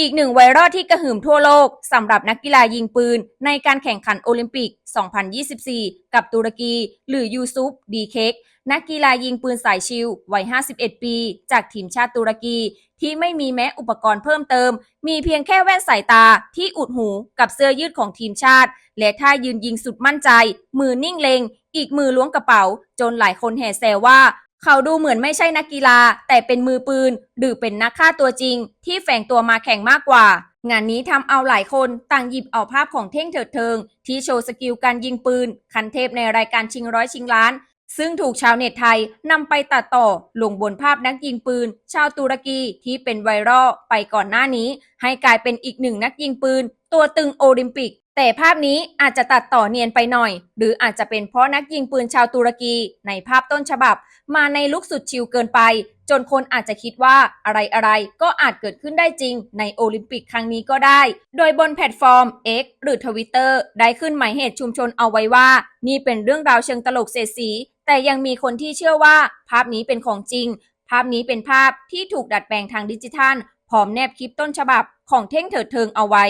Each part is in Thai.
อีกหนึ่งไวรัลที่กระหึ่มทั่วโลกสำหรับนักกีฬายิงปืน ในการแข่งขันโอลิมปิก 2024 กับตุรกี หรือยูซุปดีเคกนักกีฬายิงปืนสายชิลวัย 51 ปี จากทีมชาติตุรกี ที่ไม่มีแม้อุปกรณ์เพิ่มเติม มีเพียงแค่แว่นสายตาที่อุดหูกับเสื้อยืดของทีมชาติ และท่ายืนยิงสุดมั่นใจ มือนิ่งเลงอีกมือล้วงกระเป๋า จนหลายคนแห่แซวว่า เขาดูเหมือนไม่ใช่นักกีฬา แต่เป็นมือปืน หรือเป็นนักฆ่าตัวจริง ที่แฝงตัวมาแข่งมากกว่า งานนี้ทำเอาหลายคนต่างหยิบเอาภาพของเท่งเถิดเทิง ที่โชว์สกิลการยิงปืน คันเทพในรายการชิงร้อยชิงล้าน ซึ่งถูกชาวเน็ตไทยนำไปตัดต่อ ลงบนภาพนักยิงปืน ชาวตุรกีที่เป็นไวรัลไปก่อนหน้านี้ ให้กลายเป็นอีกหนึ่งนักยิงปืน ตัวตึงโอลิมปิก แต่ภาพนี้อาจจะตัดต่อเนียนไปหน่อย หรืออาจจะเป็นเพราะนักยิงปืนชาวตุรกี ในภาพต้นฉบับ มาในลุคสุดชิลเกินไป จนคนอาจจะคิดว่าอะไรอะไรก็อาจเกิดขึ้นได้จริง ในโอลิมปิกครั้งนี้ก็ได้ โดยบนแพลตฟอร์ม X หรือ Twitter ได้ขึ้นหมายเหตุชุมชนเอาไว้ว่า นี่เป็นเรื่องราวเชิงตลกเสียสี แต่ยังมีคนที่เชื่อว่า ภาพนี้เป็นของจริง ภาพนี้เป็นภาพที่ถูกดัดแปลงทางดิจิทัลพร้อมแนบคลิปต้นฉบับของเท่งเถิดเทิงเอาไว้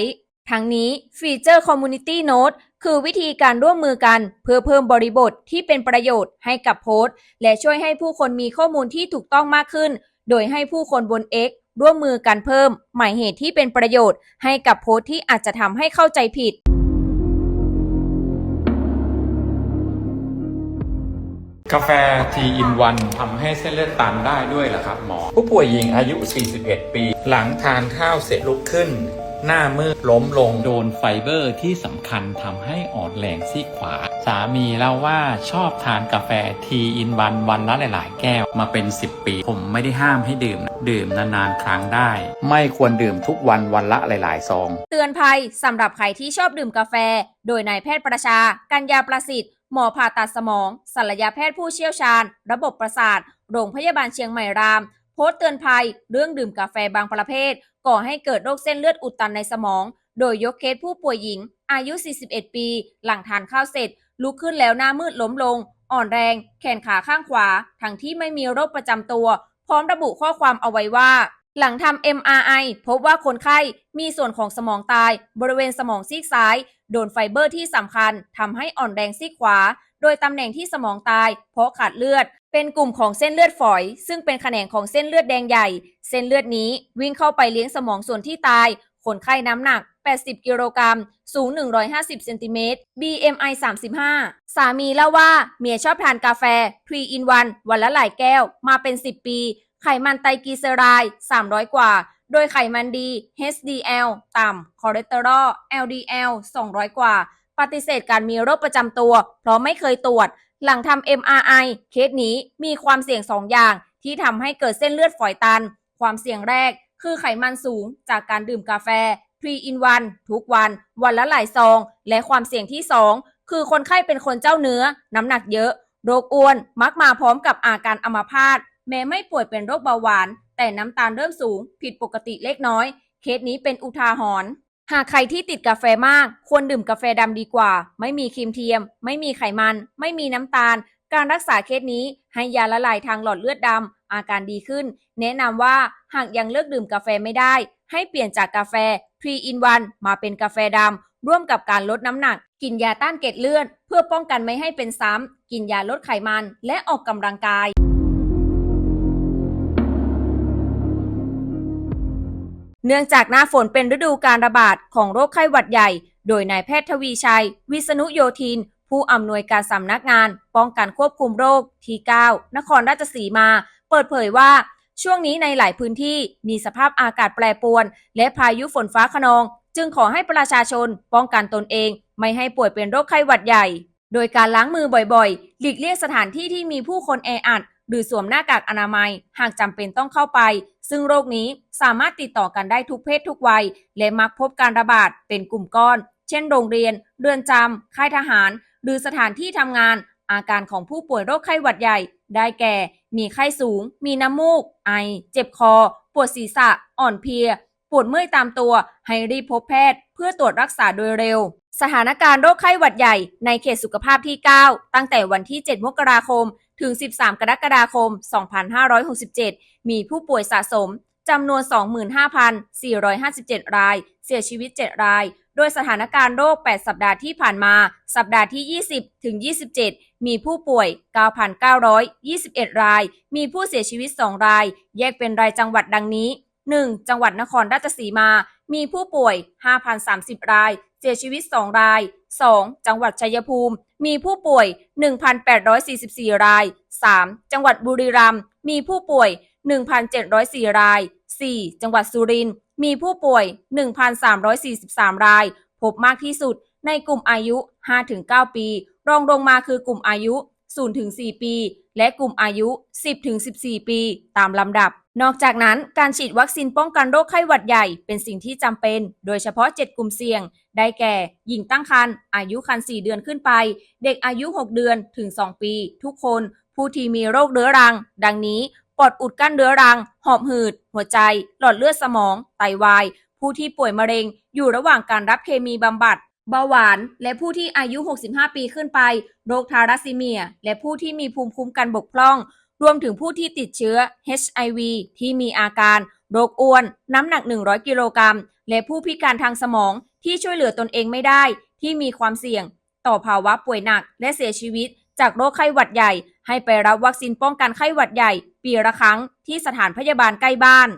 ทั้งนี้ฟีเจอร์ Community Note คือวิธีการร่วมมือกันเพื่อเพิ่มบริบทที่เป็นประโยชน์ให้กับโพสต์ และช่วยให้ผู้คนมีข้อมูลที่ถูกต้องมากขึ้น โดยให้ผู้คนบน X ร่วมมือกันเพิ่ม หมายเหตุที่เป็นประโยชน์ให้กับโพสต์ที่อาจจะทำให้เข้าใจผิดกาแฟทีอินวันทำให้เส้นเลือดตันได้ด้วยเหรอครับหมอ ผู้ป่วยหญิงอายุ 41 ปี หลังทานข้าวเสร็จลุกขึ้น หน้ามืดล้มลงโดนไฟเบอร์ที่สำคัญทำให้อ่อนแรงซีกขวา สามีเล่าว่าชอบทานกาแฟทีอินวันวันละหลาย ๆ แก้วมาเป็น 10 ปี ผมไม่ได้ห้ามให้ดื่ม ดื่มนาน ๆ ครั้งได้ ไม่ควรดื่มทุกวันวันละหลาย ๆ ซอง เตือนภัยสำหรับใครที่ชอบดื่มกาแฟ โดยนายแพทย์ประชา กัญญาประสิทธิ์หมอผ่าตัดสมองศัลยแพทย์ผู้เชี่ยวชาญ ระบบประสาท โรงพยาบาลเชียงใหม่ราม โพสต์เตือนภัย เรื่องดื่มกาแฟบางประเภท ก่อให้เกิดโรคเส้นเลือดอุดตันในสมอง โดยยกเคสผู้ป่วยหญิง อายุ 41 ปี หลังทานข้าวเสร็จ ลุกขึ้นแล้วหน้ามืดล้มลง อ่อนแรง แขนขาข้างขวา ทั้งที่ไม่มีโรคประจำตัว พร้อมระบุข้อความเอาไว้ว่า หลังทำ MRI พบว่าคนไข้มีส่วนของสมองตาย บริเวณสมองซีกซ้าย โดนไฟเบอร์ที่สำคัญทำให้อ่อนแรงซีกขวา โดยตำแหน่งที่สมองตาย เพราะขาดเลือด เป็นกลุ่มของเส้นเลือดฝอย ซึ่งเป็นแขนงของเส้นเลือดแดงใหญ่ เส้นเลือดนี้วิ่งเข้าไปเลี้ยงสมองส่วนที่ตาย คนไข้น้ำหนัก 80 กิโลกรัม สูง 150 เซนติเมตร BMI 35 สามีเล่าว่า เมียชอบทานกาแฟ3 in 1วันละหลายแก้ว มาเป็น 10 ปี ไขมันไตรกลีเซอไรด์300 กว่า โดยไขมันดี HDL ต่ำ คอเลสเตอรอล LDL 200 กว่า ปฏิเสธการมีโรคประจำตัว เพราะไม่เคยตรวจ หลังทำ MRI เคสนี้มีความเสี่ยง 2 อย่าง ที่ทำให้เกิดเส้นเลือดฝอยตัน ความเสี่ยงแรก คือไขมันสูงจากการดื่มกาแฟ3 in 1ทุกวัน วันละหลายซอง และความเสี่ยงที่ 2 คือคนไข้เป็นคนเจ้าเนื้อ น้ำหนักเยอะ โรคอ้วนมักมาพร้อมกับอาการอัมพาตแม้ไม่ป่วยเป็นโรคเบาหวาน แต่น้ำตาลเริ่มสูง ผิดปกติเล็กน้อย เคสนี้เป็นอุทาหรณ์ หากใครที่ติดกาแฟมาก ควรดื่มกาแฟดำดีกว่า ไม่มีครีมเทียม ไม่มีไขมัน ไม่มีน้ำตาล การรักษาเคสนี้ให้ยาละลายทางหลอดเลือดดำอาการดีขึ้น แนะนำว่าหากยังเลิกดื่มกาแฟไม่ได้ ให้เปลี่ยนจากกาแฟ3 in 1มาเป็นกาแฟดำร่วมกับการลดน้ำหนัก กินยาต้านเกล็ดเลือด เพื่อป้องกันไม่ให้เป็นซ้ำกินยาลดไขมัน และออกกำลังกาย เนื่องจากหน้าฝนเป็นฤดูการระบาดของโรคไข้หวัดใหญ่ โดยนายแพทย์ทวีชัย วิษณุโยธิน ผู้อำนวยการสำนักงาน ป้องกันควบคุมโรคที่ 9 นครราชสีมา เปิดเผยว่า ช่วงนี้ในหลายพื้นที่มีสภาพอากาศแปรปรวน และพายุฝนฟ้าขนอง จึงขอให้ประชาชน ป้องกันตนเอง ไม่ให้ป่วยเป็นโรคไข้หวัดใหญ่ โดยการล้างมือบ่อยๆ หลีกเลี่ยงสถานที่ที่มีผู้คนแออัด หรือสวมหน้ากากอนามัย หากจำเป็นต้องเข้าไป ซึ่งโรคนี้สามารถติดต่อกันได้ทุกเพศทุกวัย และมักพบการระบาดเป็นกลุ่มก้อน เช่น โรงเรียน เรือนจำค่ายทหาร หรือสถานที่ทำงาน อาการของผู้ป่วยโรคไข้หวัดใหญ่ ได้แก่ มีไข้สูง มีน้ำมูก ไอ เจ็บคอ ปวดศีรษะ อ่อนเพลีย ปวดเมื่อยตามตัว ให้รีบพบแพทย์ เพื่อตรวจรักษาโดยเร็วสถานการณ์โรคไข้หวัดใหญ่ในเขตสุขภาพที่ 9 ตั้งแต่วันที่ 7 มกราคม ถึง 13 กรกฎาคม 2567 มีผู้ป่วยสะสมจำนวน 25,457 ราย เสียชีวิต 7 ราย โดยสถานการณ์โรค 8 สัปดาห์ที่ผ่านมา สัปดาห์ที่ 20 ถึง 27 มีผู้ป่วย 9,921 ราย มีผู้เสียชีวิต 2 ราย แยกเป็นรายจังหวัดดังนี้ 1. จังหวัดนครราชสีมา มีผู้ป่วย 5,030 ราย เสียชีวิต 2 ราย 2. จังหวัดชัยภูมิ มีผู้ป่วย 1,844 ราย 3. จังหวัดบุรีรัมย์ มีผู้ป่วย 1,704 ราย 4. จังหวัดสุรินทร์ มีผู้ป่วย 1,343 ราย พบมากที่สุดในกลุ่มอายุ 5-9 ปี รองลงมาคือกลุ่มอายุ 0-4 ปี และกลุ่มอายุ 10-14 ปี ตามลำดับ นอกจากนั้นการฉีดวัคซีนป้องกันโรคไข้หวัดใหญ่เป็นสิ่งที่จำเป็น โดยเฉพาะ 7 กลุ่มเสี่ยง ได้แก่ หญิงตั้งครรภ์อายุครรภ์4เดือนขึ้นไป เด็กอายุ 6 เดือนถึง 2 ปี ทุกคน ผู้ที่มีโรคเรื้อรัง ดังนี้ปอดอุดกั้นเรื้อรัง หอบหืด หัวใจ หลอดเลือดสมอง ไตวาย ผู้ที่ป่วยมะเร็ง อยู่ระหว่างการรับเคมีบำบัดเบาหวานและผู้ที่อายุ 65 ปีขึ้นไป โรคทารัสซีเมีย และผู้ที่มีภูมิคุ้มกันบกพร่อง รวมถึงผู้ที่ติดเชื้อ HIV ที่มีอาการโรคอ้วน น้ำหนัก 100 กิโลกรัม และผู้พิการทางสมองที่ช่วยเหลือตนเองไม่ได้ ที่มีความเสี่ยง ต่อภาวะป่วยหนักและเสียชีวิต จากโรคไข้หวัดใหญ่ ให้ไปรับวัคซีนป้องกันไข้หวัดใหญ่ ปีละครั้งที่สถานพยาบาลใกล้บ้าน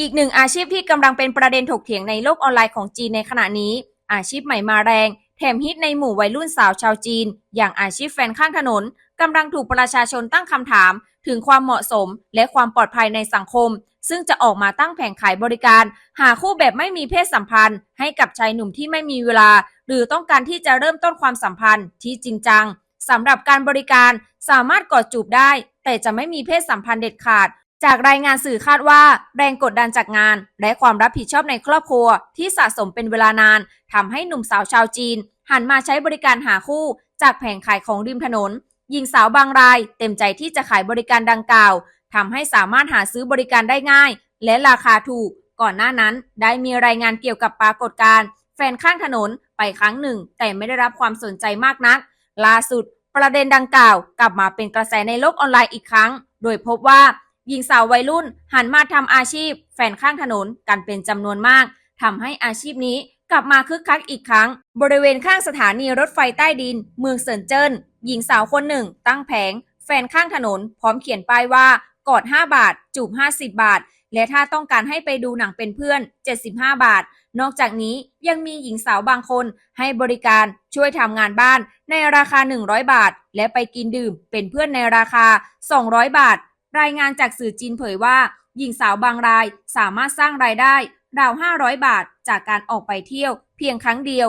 อีกหนึ่งอาชีพที่กำลังเป็นประเด็นถกเถียงในโลกออนไลน์ของจีนในขณะนี้ อาชีพใหม่มาแรง แถมฮิตในหมู่วัยรุ่นสาวชาวจีน อย่างอาชีพแฟนข้างถนนกำลังถูกประชาชนตั้งคำถาม ถึงความเหมาะสมและความปลอดภัยในสังคม ซึ่งจะออกมาตั้งแผงขายบริการ หาคู่แบบไม่มีเพศสัมพันธ์ ให้กับชายหนุ่มที่ไม่มีเวลา หรือต้องการที่จะเริ่มต้นความสัมพันธ์ที่จริงจังสำหรับการบริการสามารถกอดจูบได้ แต่จะไม่มีเพศสัมพันธ์เด็ดขาด จากรายงานสื่อคาดว่า แรงกดดันจากงาน และความรับผิดชอบในครอบครัว ที่สะสมเป็นเวลานานทำให้หนุ่มสาวชาวจีน หันมาใช้บริการหาคู่ จากแผงขายของริมถนนหญิงสาวบางราย เต็มใจที่จะขายบริการดังกล่าวทำให้สามารถหาซื้อบริการได้ง่าย และราคาถูก ก่อนหน้านั้นได้มีรายงานเกี่ยวกับปรากฏการณ์แฟนข้างถนนไปครั้งหนึ่ง แต่ไม่ได้รับความสนใจมากนัก ล่าสุด ประเด็นดังกล่าว กลับมาเป็นกระแสในโลกออนไลน์อีกครั้ง โดยพบว่า หญิงสาววัยรุ่นหันมาทำอาชีพแฟนข้างถนนกันเป็นจำนวนมากทำให้อาชีพนี้กลับมาคึกคักอีกครั้ง บริเวณข้างสถานีรถไฟใต้ดิน เมืองเซินเจิ้น หญิงสาวคนหนึ่ง ตั้งแผง แฟนข้างถนน พร้อมเขียนป้ายว่ากอด 5 บาท จูบ 50 บาท และถ้าต้องการให้ไปดูหนังเป็นเพื่อน 75 บาท นอกจากนี้ยังมีหญิงสาวบางคนให้บริการช่วยทำงานบ้านในราคา 100 บาท และไปกินดื่มเป็นเพื่อนในราคา 200 บาท รายงานจากสื่อจีนเผยว่า หญิงสาวบางรายสามารถสร้างรายได้ราว 500 บาท จากการออกไปเที่ยวเพียงครั้งเดียว